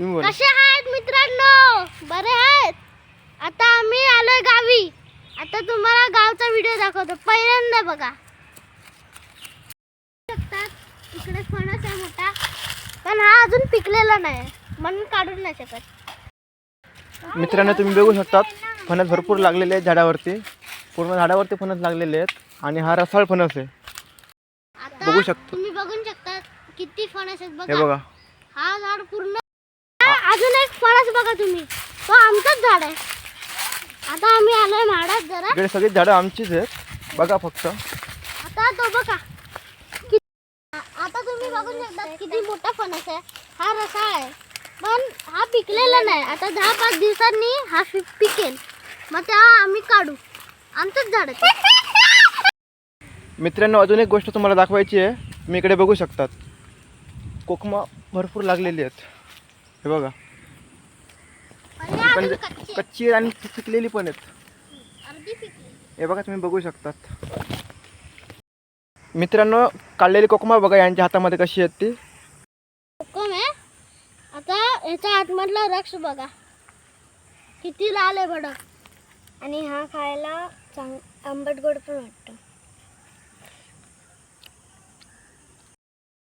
तुम्ही बोला. कसे आहात मित्रांनो? बरे आहेत? आता आम्ही आलोय गावी. आता तुम्हाला गावचा व्हिडिओ दाखवतो. पहिल्यांदा बघा. शकतात. इकडे फणस आहे मोठा. पण हा अजून पिकलेला नाही. म्हणून काढून नाही शकत. मित्रांनो तुम्ही बघू शकतात फणस भरपूर लागलेले आहेत झाडावरती. पूर्ण झाडावरती फणस लागलेले आहेत आणि हा रसाळ फणस आहे. आता बघू शकतो. तुम्ही बघू शकता किती फणस आहेत. हे बघा बघा. हा झाड पूर्ण अजून एक फणस बघा तुम्ही. तो आमचाच झाड आहे. आता आम्ही आलोय म्हाडात जरा. इकडे सगळी झाडं आमचीच आहेत. बघा फक्त. आता तो बघा. कि- आ- आता तुम्ही बघू शकता किती मोठा फणस आहे. हा रसाळ आहे. पण हा पिकलेला नाही. आता दहा पाच दिवसांनी हा पिकेल. मग तेव्हा आम्ही काढू. आमचंच झाड आहे ते. मित्रांनो अजून एक गोष्ट तुम्हाला दाखवायची आहे. तुम्ही इकडे बघू शकतात. कोकमा भरपूर लागलेली आहेत. हे बघा. म्हणजे पण कच्ची आहे. कच्ची आणि पिकलेली पण आहेत. हे बघा तुम्ही बघू शकतात. मित्रांनो काढलेली कोकमा बघा यांच्या हातामध्ये कशी आहेत ती. कोकम आहे. आता याच्या आतमधला रक्ष बघा. किती लाल आहे भडक आणि हा खायला चांग आंबट गोड पण वाटतो.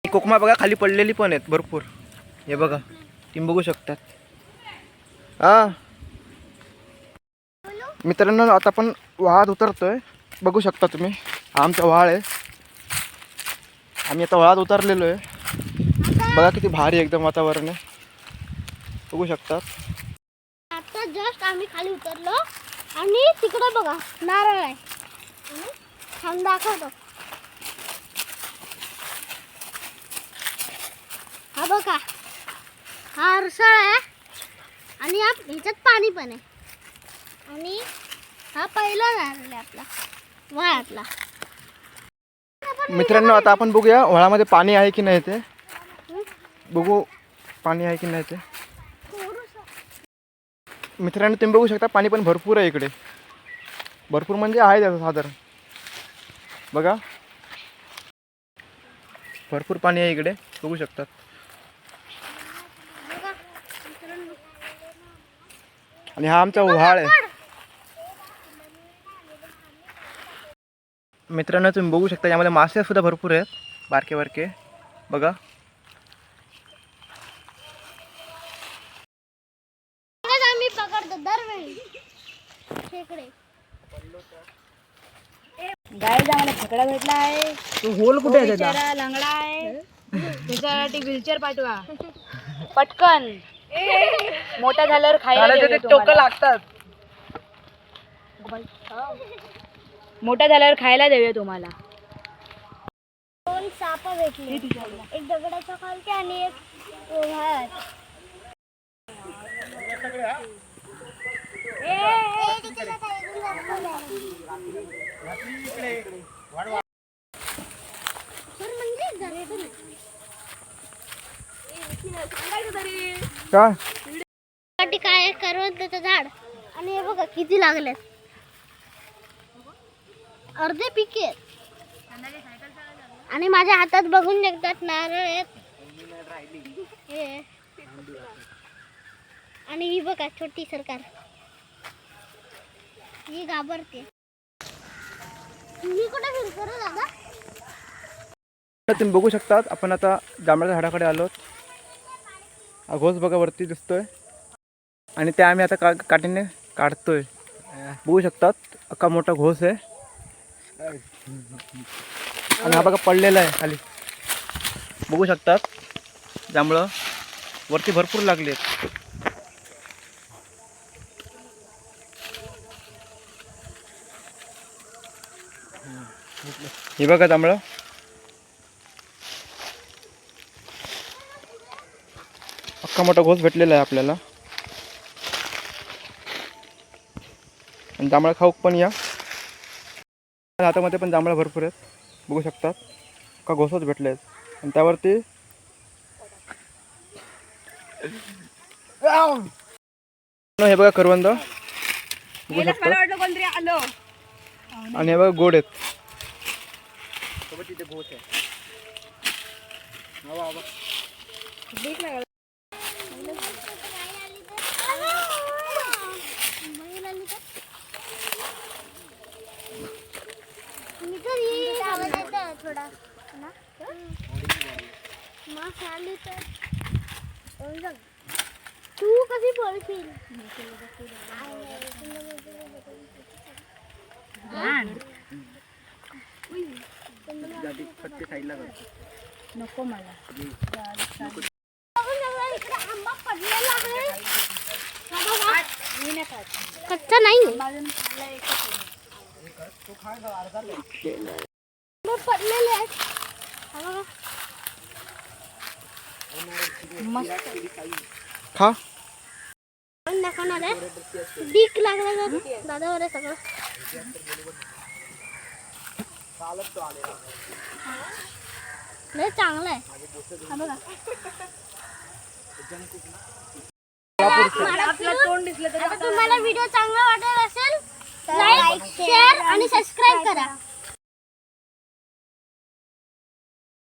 कोकमा बघा खाली पडलेली पण आहेत भरपूर. हे बघा. तुम्ही बघू शकतात. हा. मित्रांनो आता आपण वाळात उतरतोय. बघू शकता तुम्ही हा आमचा व्हाळ आहे. आम्ही आता वाळात उतरलेलो आहे. बघा किती भारी एकदम वातावरण आहे. बघू शकतात आता जस्ट आम्ही खाली उतरलो आणि तिकडे बघा नारळ आहे. आणि छान दाखवतो. हा बघा. हा अरसाळ आहे. आणि ह्याच्यात पाणी पण आहे. आणि हा पहिला नारळ आहे आपला. वळातला मित्रांनो आता आपण बघूया व्हाळामध्ये पाणी आहे की नाही ते. बघू पाणी आहे की नाही ते. मित्रांनो तुम्ही बघू शकता पाणी पण भरपूर आहे इकडे. भरपूर म्हणजे आहे त्याचं साधारण. बघा. भरपूर पाणी आहे इकडे. बघू शकतात बघा मित्रांनो. आणि हा आमचा व्हाळ आहे. मित्रांनो तुम्ही बघू शकता यामध्ये मासे सुद्धा भरपूर आहेत. बारके बारके. बघा. खेकडे भेटला आहे. होल तो बिचारा लंगडा आहे. त्याच्यासाठी व्हीलचेअर पाठवा. पटकन. मोठा झाल्यावर खायला देऊया तुम्हाला. लागतात. मोठा झाल्यावर खायला देऊया तुम्हाला. दोन साप भेटले. एक दगडाच्या खालती आणि एक का? साठी काय करवंदाचं झाड. आणि हे बघा किती लागले अर्धे पिके. आणि माझ्या हातात बघून शकतात नारळ आहेत हे. आणि ही बघा छोटी सरकार. ही घाबरते. मी कुठे फिरतो रे दादा? तुम्ही बघू शकतात आपण आता जांभळ्या झाडाकडे आलोत. हा घोस बघा वरती दिसतोय. आणि ते आम्ही आता का काठीने काढतोय. बघू शकतात अख्खा मोठा घोस आहे. आणि हा बघा पडलेला आहे खाली. बघू शकतात. जांभळं वरती भरपूर लागली आहेत. हे बघा जांभळं अख्खा मोठा घोस भेटलेला आहे आपल्याला. आणि जांभळा खाऊक पण या. हातामध्ये पण जांभळा भरपूर आहेत. बघू शकतात. अख्खा घोसच भेटले आहेत आणि त्यावरती हे बघा करवंद. बघू शकता. आणि हे बघा गोड आहेत. तू कशी पळशील नको मला. आंबा पडलेला आहे हा कच्चा नाही पडलेले आहेत. खा. आपण दाखवणार आहे. डीक लागला दादावर सगळं. लय चांगलं आहे. हा बघा. आपलं तोंड दिसलं तर आता तुम्हाला व्हिडिओ चांगला वाटत असेल लाईक शेअर आणि सबस्क्राईब करा.